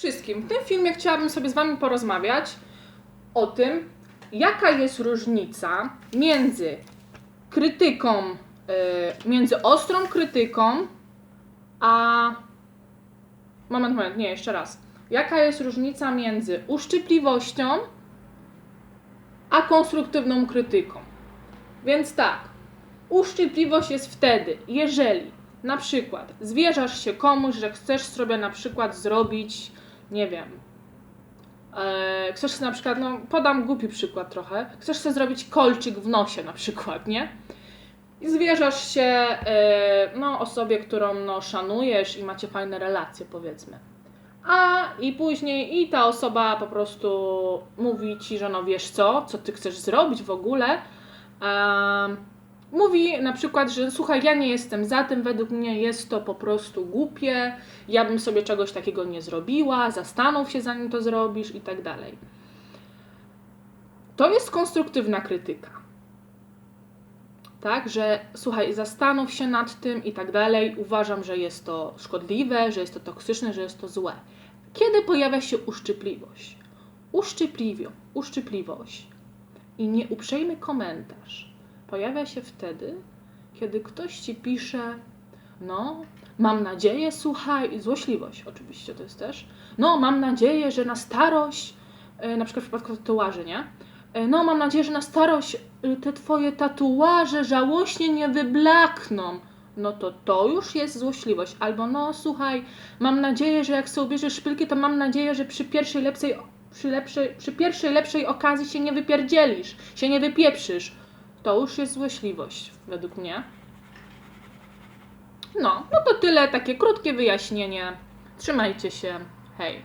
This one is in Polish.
wszystkim. W tym filmie chciałabym sobie z Wami porozmawiać o tym, jaka jest różnica między krytyką, y, między ostrą krytyką, a. Moment, moment, nie, jeszcze raz. Jaka jest różnica między uszczypliwością a konstruktywną krytyką? Więc tak, uszczypliwość jest wtedy, jeżeli na przykład zwierzasz się komuś, że chcesz sobie na przykład zrobić, nie wiem, e, chcesz sobie na przykład, no podam głupi przykład trochę, chcesz sobie zrobić kolczyk w nosie na przykład, nie? I zwierzasz się e, no, osobie, którą no, szanujesz i macie fajne relacje, powiedzmy. A i później i ta osoba po prostu mówi ci, że no wiesz co, co ty chcesz zrobić w ogóle. Em, mówi na przykład, że słuchaj, ja nie jestem za tym, według mnie jest to po prostu głupie, ja bym sobie czegoś takiego nie zrobiła, zastanów się zanim to zrobisz i tak dalej. To jest konstruktywna krytyka. Tak, że słuchaj, zastanów się nad tym i tak dalej. Uważam, że jest to szkodliwe, że jest to toksyczne, że jest to złe. Kiedy pojawia się uszczypliwość? Uszczypliwio, uszczypliwość i nieuprzejmy komentarz pojawia się wtedy, kiedy ktoś ci pisze, no, mam nadzieję, słuchaj, złośliwość oczywiście to jest też, no, mam nadzieję, że na starość, e, na przykład w przypadku tatuaży, nie? E, No, mam nadzieję, że na starość y, te twoje tatuaże żałośnie nie wyblakną. No to to już jest złośliwość. Albo no, słuchaj, mam nadzieję, że jak sobie ubierzesz szpilki, to mam nadzieję, że przy pierwszej lepszej, przy, lepszej, przy pierwszej lepszej okazji się nie wypierdzielisz, się nie wypieprzysz. To już jest złośliwość, według mnie. No, no to tyle, takie krótkie wyjaśnienie. Trzymajcie się. Hej.